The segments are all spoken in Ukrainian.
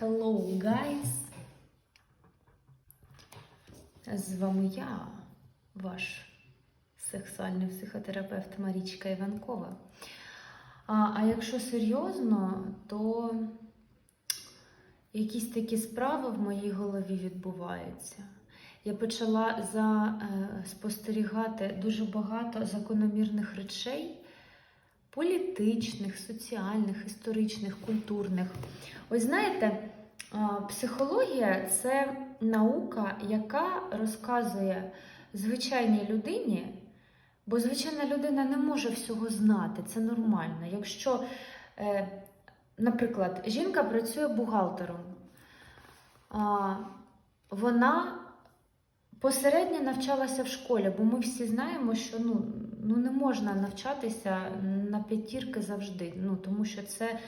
Hello, guys! З вами я, ваш сексуальний психотерапевт Марічка Іванкова. А, а якщо серйозно, то якісь такі справи в моїй голові відбуваються. Я почала за, е, спостерігати дуже багато закономірних речей політичних, соціальних, історичних, культурних. Ось знаєте, психологія це наука, яка розказує звичайній людині, бо звичайна людина не може всього знати, це нормально. Якщо, е, наприклад, жінка працює бухгалтером, вона посередньо навчалася в школі, бо ми всі знаємо, що ну, ну не можна навчатися на п'ятірки завжди, ну, тому що це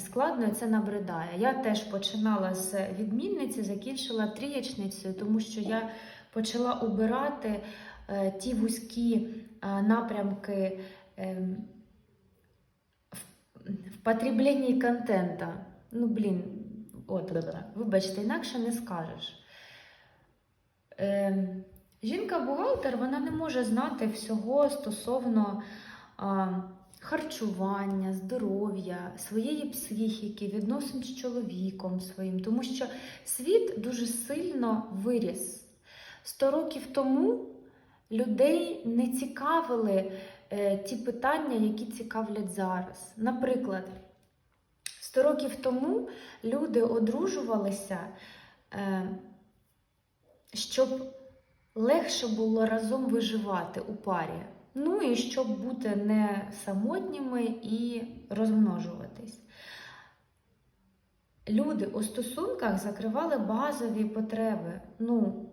складно і це набридає. Я теж починала з відмінниці, закінчила трієчницею, тому що я почала обирати е, ті вузькі е, напрямки е, в, в контента. Ну, блін, от, вибачте, інакше не скажеш. Жінка-бухгалтер вона не може знати всього стосовно харчування, здоров'я, своєї психіки, відносин з чоловіком своїм, тому що світ дуже сильно виріс. Сто років тому людей не цікавили е, ті питання, які цікавлять зараз. Наприклад, сто років тому люди одружувалися, е, щоб легше було разом виживати у парі. Ну і щоб бути не самотніми і розмножуватись. Люди у стосунках закривали базові потреби. Ну,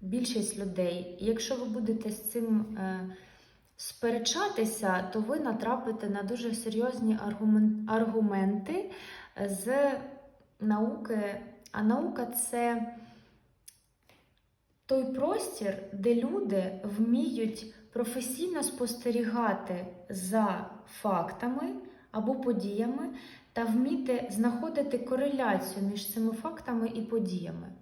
більшість людей. І якщо ви будете з цим е, сперечатися, то ви натрапите на дуже серйозні аргумен- аргументи з науки. А наука це той простір, де люди вміють професійно спостерігати за фактами або подіями та вміти знаходити кореляцію між цими фактами і подіями.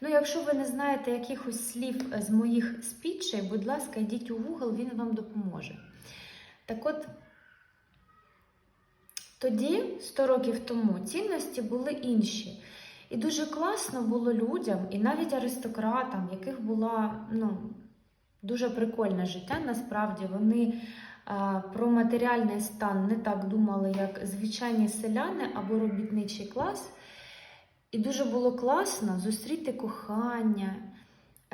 Ну, якщо ви не знаєте якихось слів з моїх спічей, будь ласка, йдіть у Google, він вам допоможе. Так от, тоді, 100 років тому, цінності були інші. І дуже класно було людям, і навіть аристократам, яких була ну, дуже прикольне життя, насправді вони а, про матеріальний стан не так думали, як звичайні селяни або робітничий клас. І дуже було класно зустріти кохання,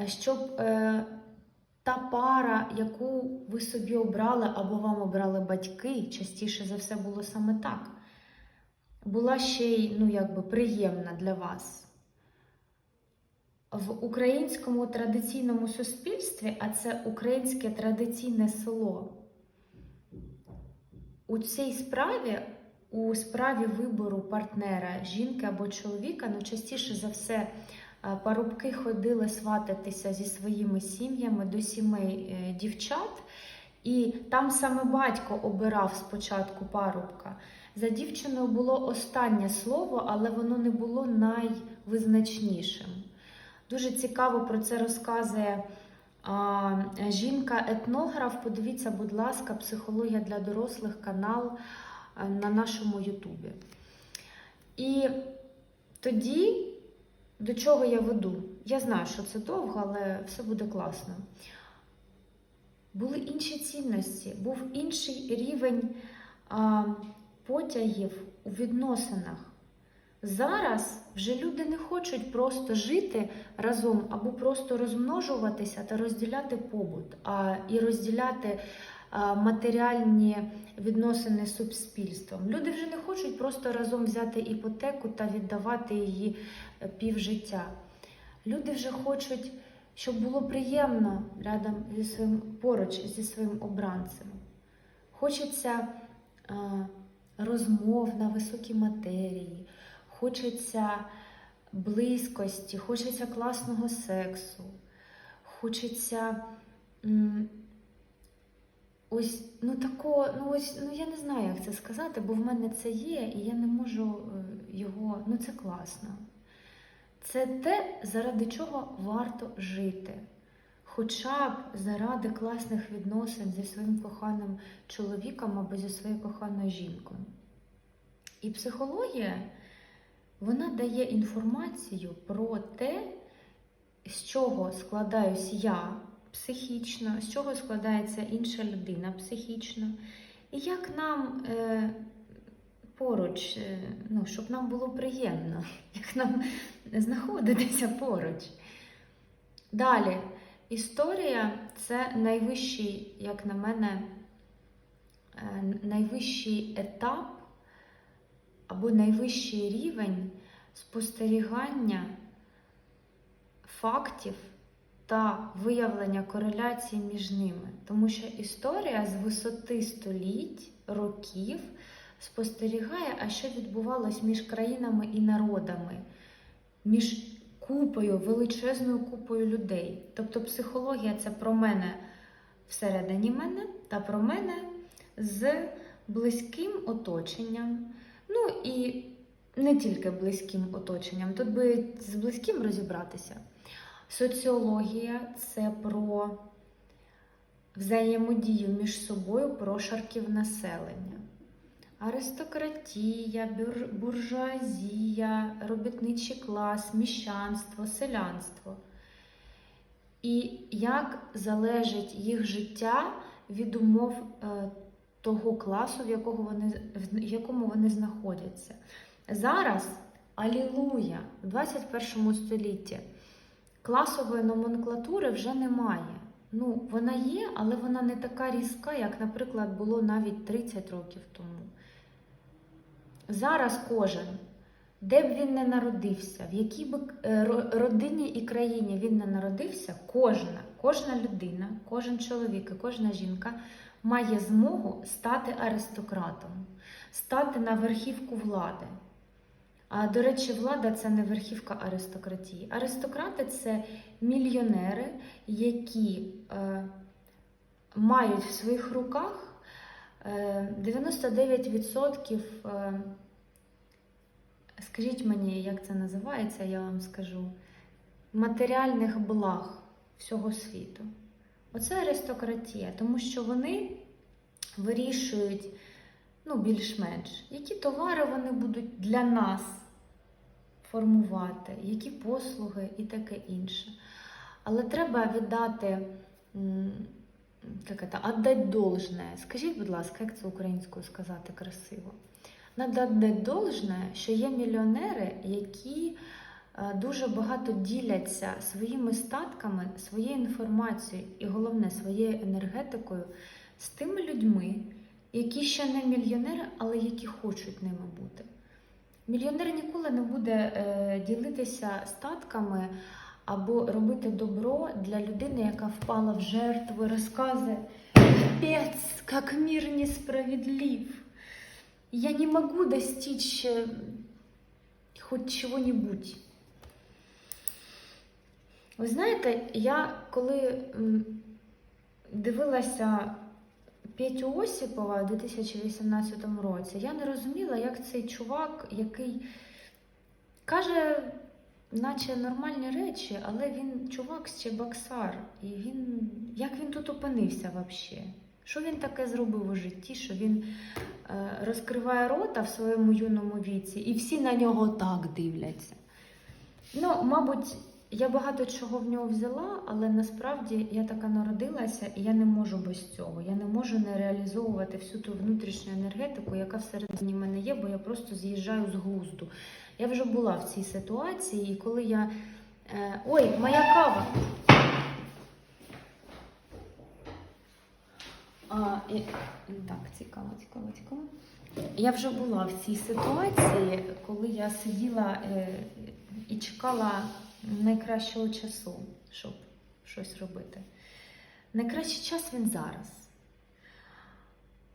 е, щоб е, та пара, яку ви собі обрали або вам обрали батьки, частіше за все було саме так була ще й ну, якби, приємна для вас. В українському традиційному суспільстві, а це українське традиційне село, у цій справі, у справі вибору партнера, жінки або чоловіка, ну, частіше за все, парубки ходили свататися зі своїми сім'ями до сімей е, дівчат, і там саме батько обирав спочатку парубка. За дівчиною було останнє слово, але воно не було найвизначнішим. Дуже цікаво про це розказує жінка-етнограф. Подивіться, будь ласка, психологія для дорослих канал на нашому Ютубі. І тоді, до чого я веду? Я знаю, що це довго, але все буде класно. Були інші цінності, був інший рівень. А, потягів у відносинах. Зараз вже люди не хочуть просто жити разом або просто розмножуватися та розділяти побут, а і розділяти а, матеріальні відносини з суспільством. Люди вже не хочуть просто разом взяти іпотеку та віддавати її е, півжиття. Люди вже хочуть, щоб було приємно рядом зі своїм поруч зі своїм обранцем. Хочеться. А, розмов на високій матерії, хочеться близькості, хочеться класного сексу, хочеться ось ну такого, ну ось ну я не знаю, як це сказати, бо в мене це є, і я не можу е, його, ну це класно. Це те, заради чого варто жити. Хоча б заради класних відносин зі своїм коханим чоловіком або зі своєю коханою жінкою. І психологія вона дає інформацію про те, з чого складаюсь я психічно, з чого складається інша людина психічно, і як нам е, поруч, е, ну, щоб нам було приємно, як нам знаходитися поруч. Далі, історія це найвищий, як на мене, е, найвищий етап або найвищий рівень спостерігання фактів та виявлення кореляції між ними. Тому що історія з висоти століть, років спостерігає, а що відбувалось між країнами і народами, між купою, величезною купою людей. Тобто психологія це про мене всередині мене та про мене з близьким оточенням. Ну і не тільки близьким оточенням, тут би з близьким розібратися. Соціологія це про взаємодію між собою прошарків населення. Аристократія, бюр- буржуазія, робітничий клас, міщанство, селянство. І як залежить їх життя від умов е, того класу, в, якого вони, в якому вони знаходяться. Зараз, алілуя, в 21 столітті класової номенклатури вже немає. Ну, вона є, але вона не така різка, як, наприклад, було навіть 30 років тому. Зараз кожен, де б він не народився, в якій би е, родині і країні він не народився, кожна, кожна людина, кожен чоловік і кожна жінка має змогу стати аристократом, стати на верхівку влади. А до речі, влада це не верхівка аристократії. Аристократи це мільйонери, які е, мають в своїх руках е, 99%, е, скажіть мені, як це називається, я вам скажу, матеріальних благ всього світу. Оце аристократія, тому що вони вирішують ну, більш-менш, які товари вони будуть для нас формувати, які послуги і таке інше. Але треба віддати, як віддати должне. Скажіть, будь ласка, як це українською сказати красиво? Надо віддати должне, що є мільйонери, які е, дуже багато діляться своїми статками, своєю інформацією і головне своєю енергетикою з тими людьми, які ще не мільйонери, але які хочуть ними бути. Мільйонер ніколи не буде е, ділитися статками або робити добро для людини, яка впала в жертву, розказує «Капець, як мир несправедлив. Я не можу достичь е, хоч чого-небудь. Ви знаєте, я коли дивилася Петю Осіпова у 2018 році, я не розуміла, як цей чувак, який каже, наче нормальні речі, але він чувак з Чебоксар. І він як він тут опинився взагалі? Що він таке зробив у житті, що він е, розкриває рота в своєму юному віці, і всі на нього так дивляться. Ну, мабуть, я багато чого в нього взяла, але насправді я така народилася, і я не можу без цього. Я не можу не реалізовувати всю ту внутрішню енергетику, яка всередині мене є, бо я просто з'їжджаю з глузду. Я вже була в цій ситуації, і коли я. Е, ой, моя кава! А, і... Так, цікаво, цікаво, цікаво. Я вже була в цій ситуації, коли я сиділа е, і чекала найкращого часу, щоб щось робити. Найкращий час він зараз.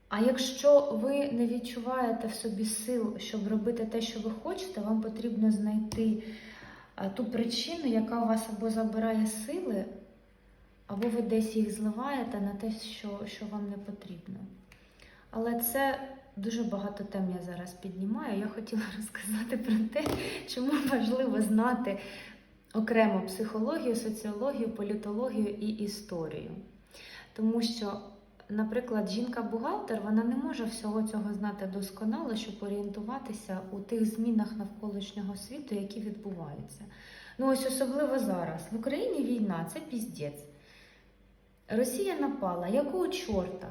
А якщо ви не відчуваєте в собі сил, щоб робити те, що ви хочете, вам потрібно знайти е, ту причину, яка у вас або забирає сили, або ви десь їх зливаєте на те, що, що вам не потрібно. Але це дуже багато тем я зараз піднімаю. Я хотіла розказати про те, чому важливо знати окремо психологію, соціологію, політологію і історію. Тому що, наприклад, жінка-бухгалтер вона не може всього цього знати досконало, щоб орієнтуватися у тих змінах навколишнього світу, які відбуваються. Ну ось особливо зараз. В Україні війна це піздець. Росія напала, якого чорта?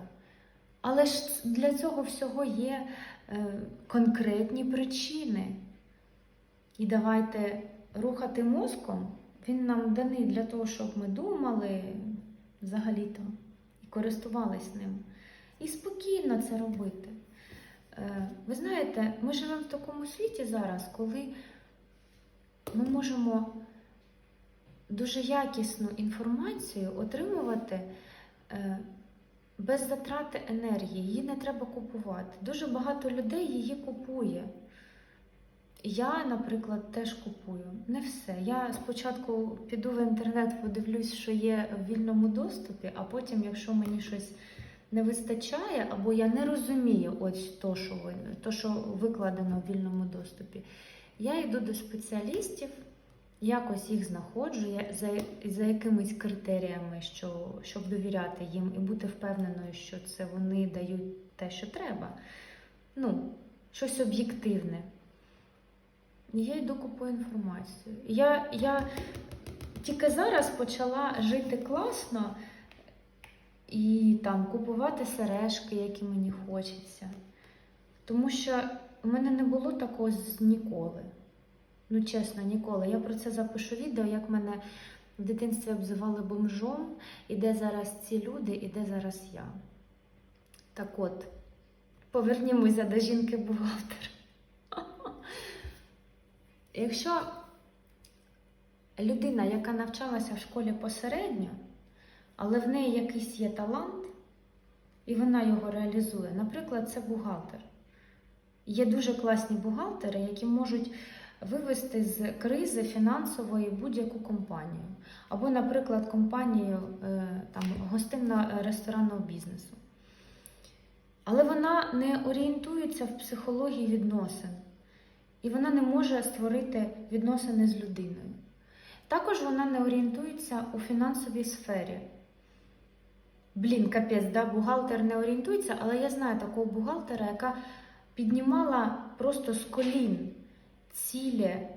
Але ж для цього всього є е, конкретні причини. І давайте рухати мозком. Він нам даний для того, щоб ми думали взагалі-то і користувались ним. І спокійно це робити. Е, ви знаєте, ми живемо в такому світі зараз, коли ми можемо дуже якісну інформацію отримувати е, без затрати енергії. Її не треба купувати. Дуже багато людей її купує. Я, наприклад, теж купую. Не все. Я спочатку піду в інтернет, подивлюсь, що є в вільному доступі, а потім, якщо мені щось не вистачає, або я не розумію ось то, що, ви, то, що викладено в вільному доступі, я йду до спеціалістів, якось їх знаходжу я, за, за якимись критеріями, що, щоб довіряти їм і бути впевненою, що це вони дають те, що треба. Ну, щось об'єктивне. Я йду купую інформацію. Я, я тільки зараз почала жити класно і там купувати сережки, які мені хочеться. Тому що в мене не було такого ніколи. Ну, чесно, ніколи. Я про це запишу відео, як мене в дитинстві обзивали бомжом, і де зараз ці люди, і де зараз я. Так от, повернімося до жінки-бухгалтера. Якщо людина, яка навчалася в школі посередньо, але в неї якийсь є талант, і вона його реалізує, наприклад, це бухгалтер. Є дуже класні бухгалтери, які можуть вивести з кризи фінансової будь-яку компанію. Або, наприклад, компанію е, там, гостинно-ресторанного бізнесу. Але вона не орієнтується в психології відносин. І вона не може створити відносини з людиною. Також вона не орієнтується у фінансовій сфері. Блін, капець, да, бухгалтер не орієнтується, але я знаю такого бухгалтера, яка піднімала просто з колін цілі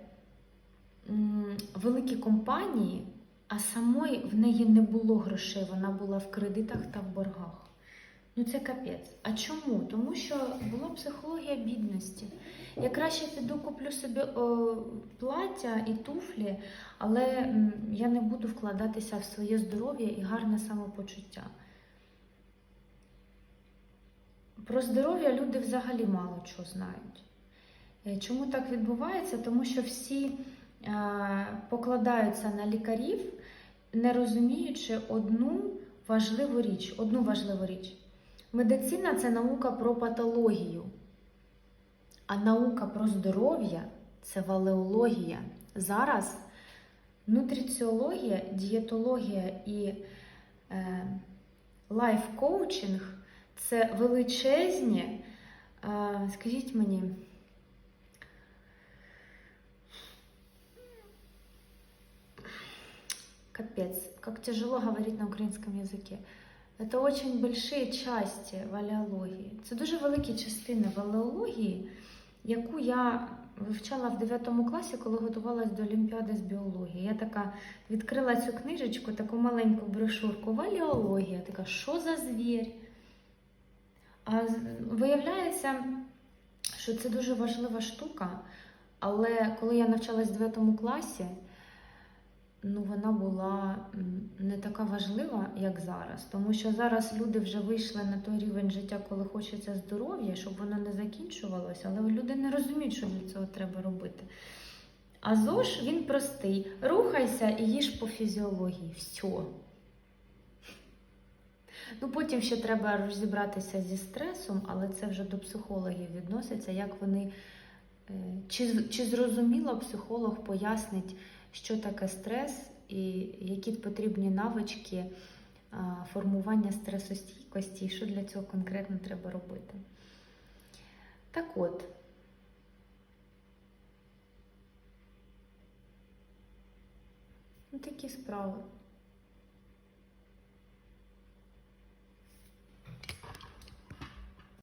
великі компанії, а самої в неї не було грошей, вона була в кредитах та в боргах. Ну це капець. А чому? Тому що була психологія бідності. Я краще піду куплю собі о, плаття і туфлі, але м, я не буду вкладатися в своє здоров'я і гарне самопочуття. Про здоров'я люди взагалі мало чого знають. Е, Чому так відбувається? Тому що всі е, покладаються на лікарів, не розуміючи одну важливу річ. Одну важливу річ. Медицина це наука про патологію, а наука про здоров'я це валеологія. Зараз нутриціологія, дієтологія і е, лайф-коучинг це величезні, е, скажіть мені, капец, как тяжело говорить на українському язикі. Це очень большие часті валеології. Це дуже великі частини валеології, яку я вивчала в 9 класі, коли готувалась до Олімпіади з біології. Я така відкрила цю книжечку, таку маленьку брошурку. Валеологія. Така, що за звір? А виявляється, що це дуже важлива штука, але коли я навчалась в 9 класі, ну, вона була не така важлива, як зараз. Тому що зараз люди вже вийшли на той рівень життя, коли хочеться здоров'я, щоб воно не закінчувалося, але люди не розуміють, що для цього треба робити. А ЗОЖ він простий. Рухайся і їж по фізіології. Все. Ну, потім ще треба розібратися зі стресом, але це вже до психологів відноситься, як вони. е, Чи, чи зрозуміло психолог пояснить, що таке стрес і які потрібні навички формування стресостійкості, і що для цього конкретно треба робити. Так от. Такі справи.